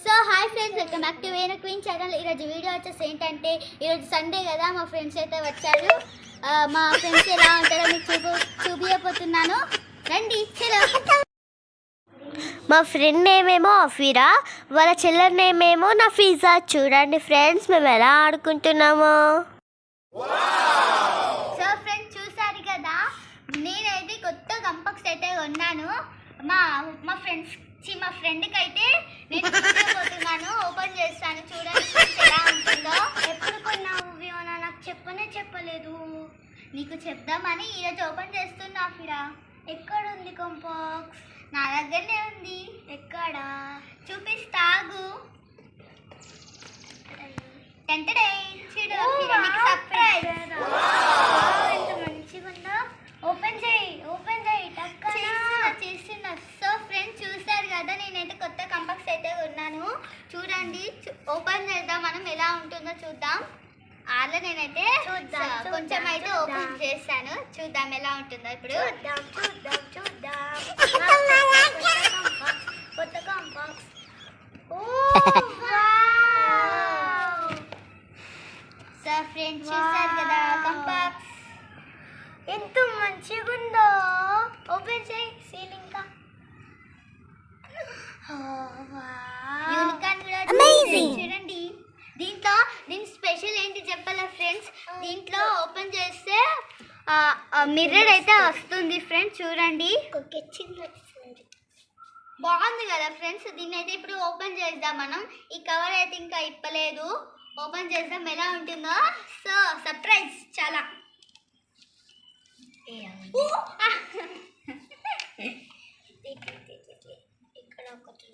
So hi friends welcome back to Vena queen channel. ఈరోజు video వచ్చేసి ఏంటంటే ఈరోజు సండే కదా మా ఫ్రెండ్స్ అయితే వచ్చారు. మా ఫ్రెండ్స్ ఎలా ఉంటారో మీకు చూపు చూపించబోతున్నాను రండి చలో. మా ఫ్రెండ్ నేమేమో అఫీరా వాళ్ళ చెల్లెర్ నేమేమో నఫీజా చూడండి ఫ్రెండ్స్ మేము ఎలా ఆడుకుంటున్నామో. సో ఫ్రెండ్స్ చూసారు కదా నేనైతే కొత్త కంపక్స్ అయితే కొన్నాను మా మా ఫ్రెండ్స్ చి మా ఫ్రెండ్కి అయితే నేను చూపించబోతున్నాను ఓపెన్ చేస్తాను. చూడండి ఎలా ఉంటుందో. ఎప్పుడు కొన్నావు వియోనా నాకు చెప్పనే చెప్పలేదు. నీకు చెప్దామని ఈరోజు ఓపెన్ చేస్తున్నా ఫిరా ఎక్కడ ఉంది కంపాక్స్? నా దగ్గరనే ఉంది. ఎక్కడ? చూపిస్తాగు టెంటడే చూడు ఫిరా నీకు సర్ప్రైజ్ ఎంత మంచిగా ఉందో ఓపెన్ చేయి ఓపెన్ చేయి చేస్తున్నా చేస్తున్నా సో ఫ్రెండ్స్ చూసారు కదా నేనైతే కొత్త కంపక్స్ అయితే ఉన్నాను చూడండి చూ- ఓపెన్ చేద్దాం మనం ఉంటుందో చూద్దాం. అలా నేనైతే కొంచెం అయితే. ఓపెన్ చేస్తాను చూద్దాం. ఎలా ఉంటుందో ఇప్పుడు. చూద్దాం చూద్దాం చూద్దాం. కొత్త కంపక్స్ సో ఫ్రెండ్స్ చూసారు కదా కంపక్స్ ఎంత మంచిగా ఉందో ఓపెన్ చేయి సీలింగ్ కా. యూనికాన్ కూడా Amazing. చూడండి. దీంట్లో దీని స్పెషల్ ఏంటి చెప్పాలా ఫ్రెండ్స్? దీంట్లో ఓపెన్ చేస్తే మిర్రర్ అయితే వస్తుంది ఫ్రెండ్స్ చూడండి. బాగుంది కదా ఫ్రెండ్స్ దీన్ని అయితే ఇప్పుడు ఓపెన్ చేద్దాం మనం. ఈ కవర్ అయితే ఇంకా ఇప్పలేదు. ఓపెన్ చేద్దాం ఎలా ఉంటుందో. సో సర్ప్రైజ్ చాలా.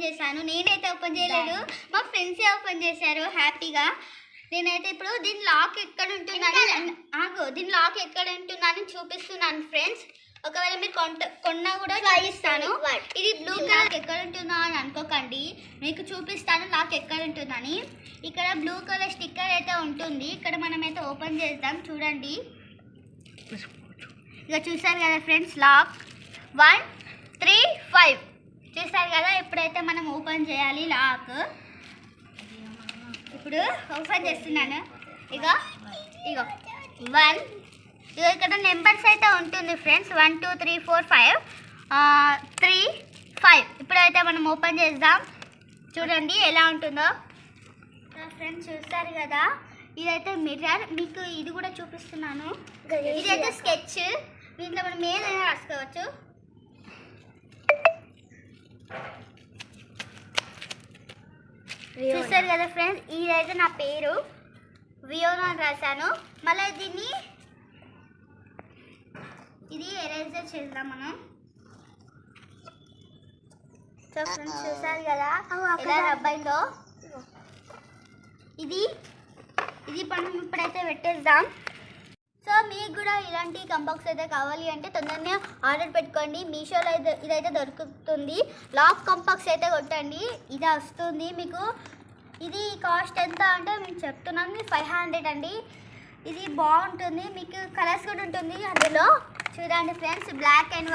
ఓపెన్ చేశాను. నేనైతే ఓపెన్ చేయలేదు. మా ఫ్రెండ్సే ఓపెన్ చేశారు హ్యాపీగా నేనైతే ఇప్పుడు దీని లాక్ ఎక్కడ ఉంటుందని ఆగు దీని లాక్ ఎక్కడ ఉంటుందని చూపిస్తున్నాను ఫ్రెండ్స్ ఒకవేళ మీరు కొంట కొన్నా కూడా చూపిస్తాను. ఇది బ్లూ కలర్ ఎక్కడ ఉంటుందో అని అనుకోకండి. మీకు చూపిస్తాను లాక్ ఎక్కడ ఉంటుందని. ఇక్కడ బ్లూ కలర్ స్టిక్కర్ అయితే ఉంటుంది. ఇక్కడ మనమైతే ఓపెన్ చేద్దాం. చూడండి. ఇక చూసారు కదా friends lock one three five చూసారు కదా ఇప్పుడైతే మనం ఓపెన్ చేయాలి లాక్. ఇప్పుడు ఓపెన్ చేస్తున్నాను. ఇక ఇగో. వన్ ఇగో ఇక్కడ నెంబర్స్ అయితే ఉంటుంది friends. One two three four five three five. ఇప్పుడైతే మనం ఓపెన్ చేద్దాం. చూడండి ఎలా ఉంటుందో. ఫ్రెండ్స్ చూస్తారు కదా ఇదైతే మిర్రర్. మీకు ఇది కూడా చూపిస్తున్నాను. ఇదైతే స్కెచ్. దీంట్లో మనం ఏదైనా రాసుకోవచ్చు. చూస్తారు కదా ఫ్రెండ్స్ ఇదైతే నా పేరు వియోనా అని రాశాను. మళ్ళీ దీన్ని ఇది ఎరేజర్ చేద్దాం మనం. సో ఫ్రెండ్స్ చూసారు కదా? ఎలా రబ్ అయిందో ఇది ఇది మనం ఇప్పుడైతే పెట్టేద్దాం. మీకు కూడా ఇలాంటి కంబాక్స్ అయితే కావాలి అంటే తొందరనే ఆర్డర్ పెట్టుకోండి. మీషోలో అయితే ఇదైతే దొరుకుతుంది. లాక్ కంపాక్స్ అయితే కొట్టండి. ఇది వస్తుంది మీకు. ఇది కాస్ట్ ఎంత అంటే నేను చెప్తున్నాను ఫైవ్ హండ్రెడ్ అండి. ఇది బాగుంటుంది. మీకు కలర్స్ కూడా ఉంటుంది అందులో. చూడండి ఫ్రెండ్స్ బ్లాక్ అండ్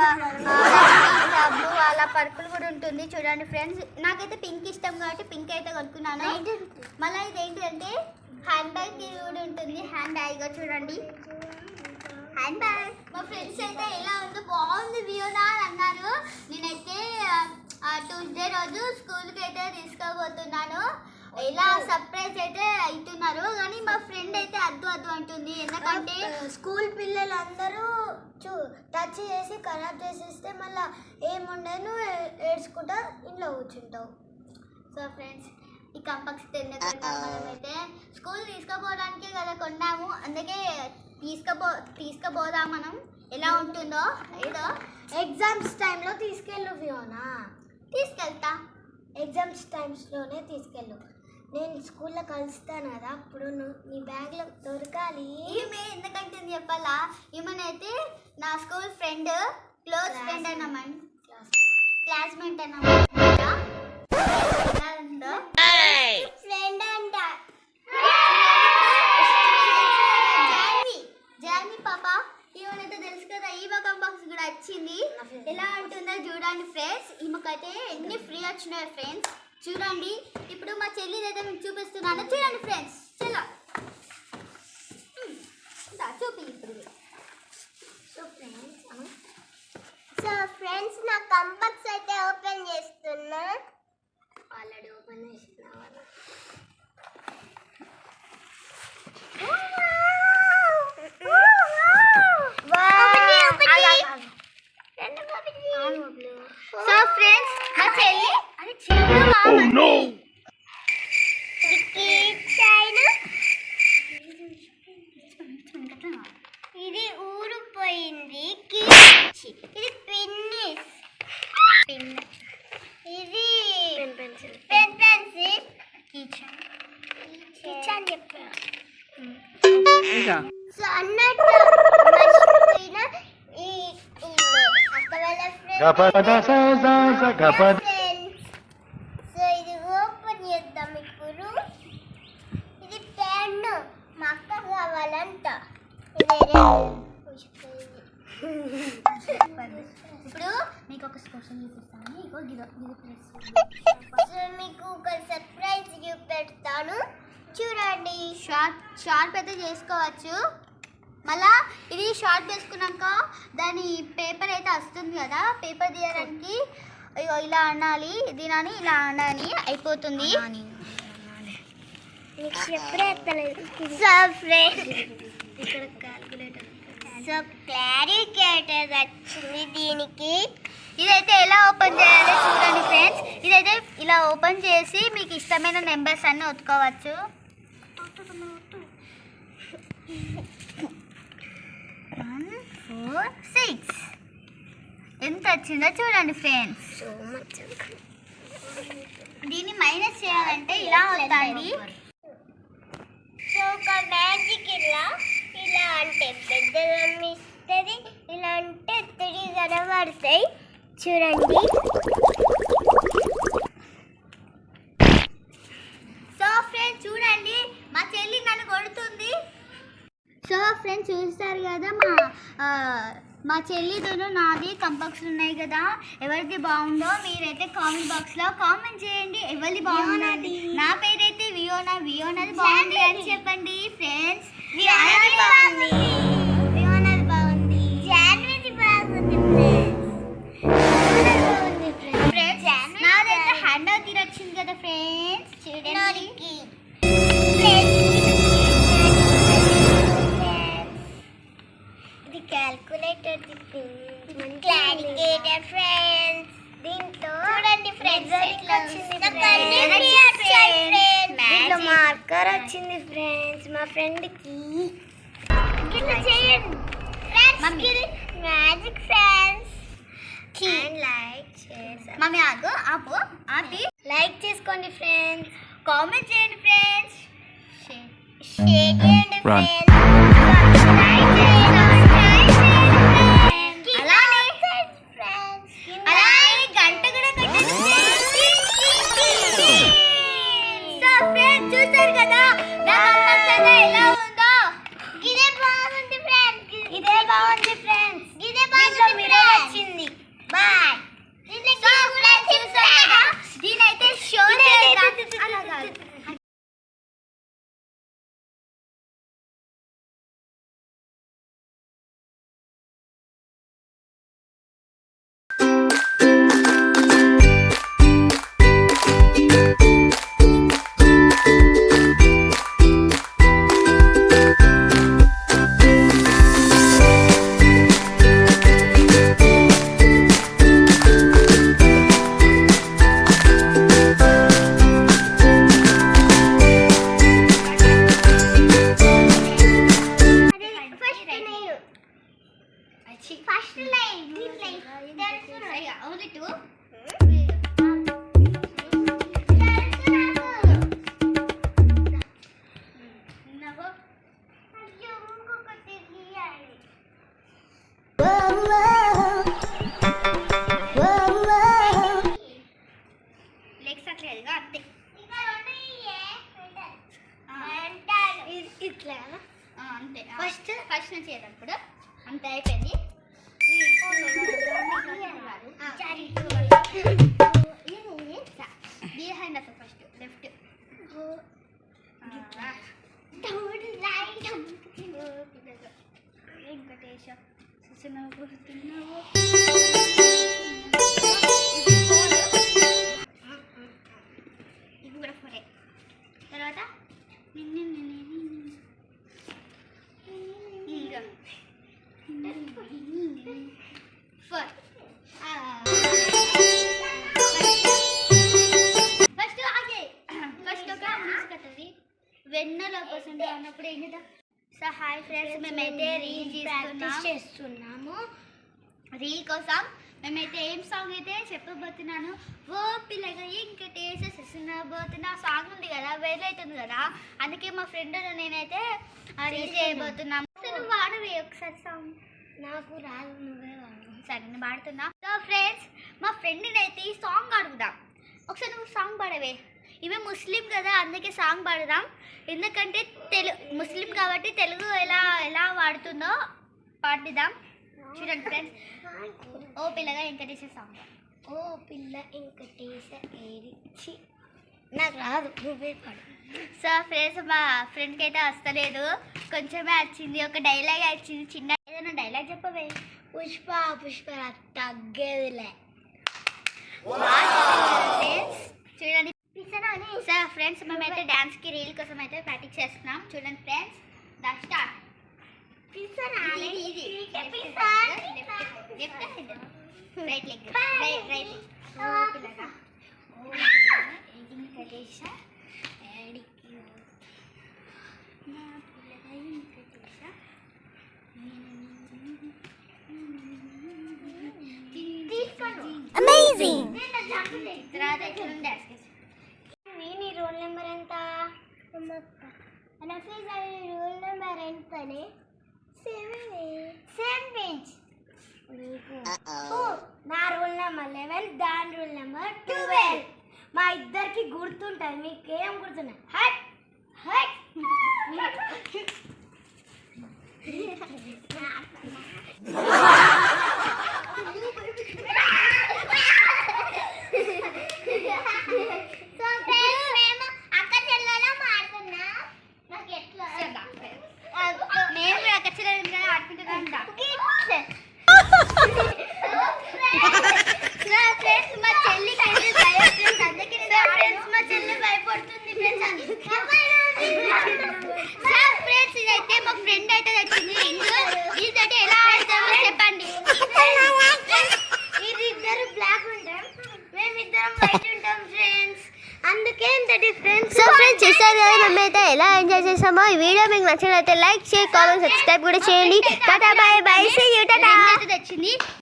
బ్లూ అలా పర్పుల్ కూడా ఉంటుంది. చూడండి ఫ్రెండ్స్ నాకైతే పింక్ ఇష్టం కాబట్టి పింక్ అయితే కొనుక్కున్నాను. మళ్ళీ ఇది ఏంటంటే హ్యాండ్ బ్యాగ్ కూడా ఉంటుంది. హ్యాండ్ బ్యాగ్ చూడండి. హ్యాండ్ బ్యాగ్ మా ఫ్రెండ్స్ అయితే ఎలా ఉందో. బాగుంది వియోనా అని అన్నారు. నేనైతే ట్యూస్డే రోజు స్కూల్కి అయితే తీసుకోబోతున్నాను ఎలా సర్ప్రైజ్ అయితే అవుతున్నారు కానీ మా ఫ్రెండ్ అయితే అద్దు అద్దు అంటుంది. ఎందుకంటే స్కూల్ పిల్లలందరూ చూ టచ్ చేసి ఖరాబ్ చేసేస్తే మళ్ళీ ఏముండను ఏడ్చుకుంటా ఇంట్లో కూర్చుంటావు. సో ఫ్రెండ్స్ ఈ కంపక్స్ ఎందుకంటే మనమైతే స్కూల్ తీసుకుపోవడానికే కదా కొన్నాము. అందుకే తీసుకుపో తీసుకుపోదాం మనం. ఎలా ఉంటుందో ఏదో ఎగ్జామ్స్ టైంలో తీసుకెళ్ళు ఫియోనా. తీసుకెళ్తా. ఎగ్జామ్స్ టైమ్స్లోనే తీసుకెళ్ళు. నేను స్కూల్లో కలుస్తాను కదా అప్పుడు నువ్వు నీ బ్యాగ్లో దొరకాలి. ఈమె ఎందుకంటే చెప్పాలా? ఈమెనైతే నా స్కూల్ ఫ్రెండ్ క్లోజ్ ఫ్రెండ్ అన్నమాట క్లాస్మేట్ అన్నమాట ఎలా ఉందో ఫ్రెండ్ అంట జాన్వి జాన్వి పాప ఈమెనైతే తెలుసు కదా ఈమె కంబాక్స్ కూడా వచ్చింది ఎలా ఉంటుందో చూడండి ఫ్రెండ్స్ ఈమెకైతే ఎన్ని ఫ్రీ వచ్చినాయి ఫ్రెండ్స్. చూడండి ఇప్పుడు మా చెల్లి అయితే మీకు చూపిస్తున్నాను. చూడండి ఫ్రెండ్స్ చలో. చూపి ఇప్పుడు. సో ఫ్రెండ్స్ సో ఫ్రెండ్స్ నా కంపక్స్ అయితే గపద గపద. సో ఇది ఓపెన్ చేద్దాం ఇప్పుడు. ఇది పెన్ మా అక్క కావాలంట. ఇప్పుడు మీకు ఒక స్పెషల్ చూపిస్తాను. ఇగో గిదో గిదో సో మీకు ఒక సర్ప్రైజ్ చూపెడతాను చూడండి షార్ట్ షార్ప్ అయితే చేసుకోవచ్చు. మళ్ళా ఇది షార్ట్ వేసుకున్నాక దాని పేపర్ అయితే వస్తుంది కదా పేపర్ తీయడానికి. ఇలా అనాలి దీని ఇలా అనాలి అయిపోతుంది. సో క్లారికేటర్ వచ్చింది దీనికి. ఇదైతే ఎలా ఓపెన్ చేయాలో చూడండి ఫ్రెండ్స్ ఇదైతే ఇలా ఓపెన్ చేసి మీకు ఇష్టమైన నెంబర్స్ అన్ని ఒత్తుకోవచ్చు వన్ ఫోర్ సిక్స్ ఎంత వచ్చిందో చూడండి ఫ్రెండ్స్ దీన్ని మైనస్ చేయాలంటే ఇలా అవుతుంది సో ఒక మ్యాజిక్ ఇలా ఇలా అంటే ఇస్తుంది ఇలా అంటే తిరిగి కనబడతాయి చూడండి సో ఫ్రెండ్స్ చూడండి మా చెల్లి నన్ను కొడుతుంది సో ఫ్రెండ్స్ చూస్తారు కదా మా మా చెల్లితోనూ నాది కంపక్స్ ఉన్నాయి కదా. ఎవరిది బాగుందో మీరైతే కామెంట్ బాక్స్లో కామెంట్ చేయండి. ఎవరిది బాగుంది నా పేరైతే వియోనా. వియోనాది బాగుంది అని చెప్పండి ఫ్రెండ్స్. బాగుంది. వియోనాది బాగుంది. జాన్వరి బాగుంది బాగుంది ఫ్రెండ్స్. నాదైతే హ్యాండ్ అవుట్ వచ్చింది కదా ఫ్రెండ్స్. చూడండి. క్యాల్కులేటర్ క్లారికేటర్ ఫ్రెండ్స్ దీంతో చూడండి ఫ్రెండ్స్ దీంట్లో మార్కర్ వచ్చింది. ఫ్రెండ్స్ మా ఫ్రెండ్కి. ఇట్లా చేయండి. మ్యాజిక్ ఫ్రెండ్స్ లైక్ చేసాం మమ్మీ ఆగు ఆపు ఆపి. లైక్ చేసుకోండి ఫ్రెండ్స్ కామెంట్ చేయండి ఫ్రెండ్స్ షేర్ చేయండి. ఫ్రెండ్స్ నుంచి చేద్దాం అంతే అయిపోయింది. బిహైండ్ అసలు ఫస్ట్ లెఫ్ట్ వెంకటేశ సుసనబోతున్నావు ఇది కూడా ఫోరే తర్వాత నిన్ను వెన్నెల కోసం అన్నప్పుడు ఏం చేద్దాం? సో హాయ్ ఫ్రెండ్స్ మేమైతే రీల్ చేస్తున్నాం. చేస్తున్నాము. రీల్ కోసం మేమైతే ఏం సాంగ్ అయితే చెప్పబోతున్నాను? ఓ పిల్లగా ఇంకటేస చేసినబోతున్నా సాంగ్ ఉంది కదా వేరే అవుతుంది కదా. అందుకే మా ఫ్రెండ్ నేనైతే రీల్ చేయబోతున్నాం. నువ్వు వాడవే ఒకసారి సాంగ్ నాకు రాదు నువ్వే వాడు. సరే నేను పాడుతున్నా. సో ఫ్రెండ్స్ మా ఫ్రెండ్ని అయితే ఈ సాంగ్ అడుగుదాం. ఒకసారి నువ్వు సాంగ్ పాడవే. ఈమె ముస్లిం కదా అందుకే సాంగ్ పాడుదాం. ఎందుకంటే తెలుగు ముస్లిం కాబట్టి తెలుగు ఎలా ఎలా వాడుతుందో పాడిద్దాం. చూడండి ఫ్రెండ్స్ ఓ పిల్లగా వెంకటేశ్వర సాంగ్. ఓ పిల్ల వెంకటేశ ఏరిచి నాకు రాదు నువ్వే పాడు. సో ఫ్రెండ్స్ మా ఫ్రెండ్కి అయితే వస్తలేదు. కొంచెమే వచ్చింది ఒక డైలాగ్ వచ్చింది చిన్న ఏదైనా డైలాగ్ చెప్పవే. పుష్ప పుష్ప తగ్గేదిలే. చూడండి. సార్ ఫ్రెండ్స్ మేమైతే డాన్స్కి రీల్ కోసం అయితే ప్రాక్టీస్ చేస్తున్నాం. చూడండి ఫ్రెండ్స్ దా start right leg right right Venkatesha Nafees అది రోల్ నెంబర్ ఎంతనే సెవెన్ సేమ్ బెంచ్ నా రోల్ నెంబర్ లెవెన్ దాని రోల్ నెంబర్ ట్వెల్వ్ మా ఇద్దరికి గుర్తుంటుంది మీకు ఏం గుర్తున్నాయి హట్ హట్ అందుకే ఇంత డిఫరెన్స్ సో ఫ్రెండ్స్ చూసారు కదా మేమైతే ఎలా ఎంజాయ్ చేసామో ఈ వీడియో మీకు నచ్చినట్లయితే లైక్ షేర్ కామెంట్ సబ్స్క్రైబ్ కూడా చేయండి. Tata bye bye see you tata ring అయితే తెచ్చింది.